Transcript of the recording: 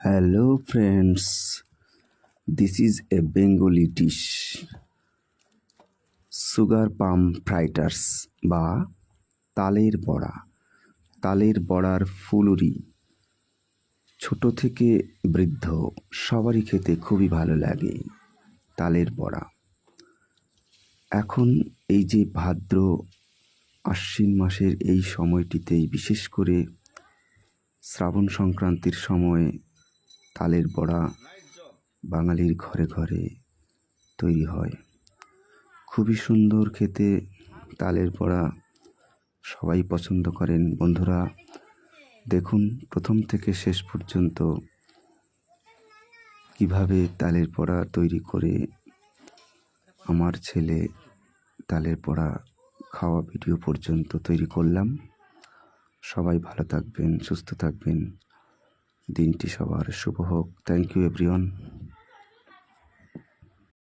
Hello friends, this is a Bengali dish. Sugar palm fritters বা তালের বড়া। তালের বড়ার ফুলুরি ছোট থেকে বৃদ্ধ সবারই খেতে খুবই ভালো লাগে তালের বড়া। এখন এই যে ভাদ্র আশ্বিন মাসের এই সময়টিতেই বিশেষ করে শ্রাবণ সংক্রান্তির সময় তালের বড়া বাঙালির ঘরে ঘরে তৈরি হয়। খুবই সুন্দর খেতে তালের বড়া সবাই পছন্দ করেন। বন্ধুরা, দেখুন প্রথম থেকে শেষ পর্যন্ত কীভাবে তালের বড়া তৈরি করে আমার ছেলে তালের পড়া খাওয়া ভিডিও পর্যন্ত তৈরি করলাম। সবাই ভালো থাকবেন, সুস্থ থাকবেন। দিনটি সবার শুভ হোক। Thank you everyone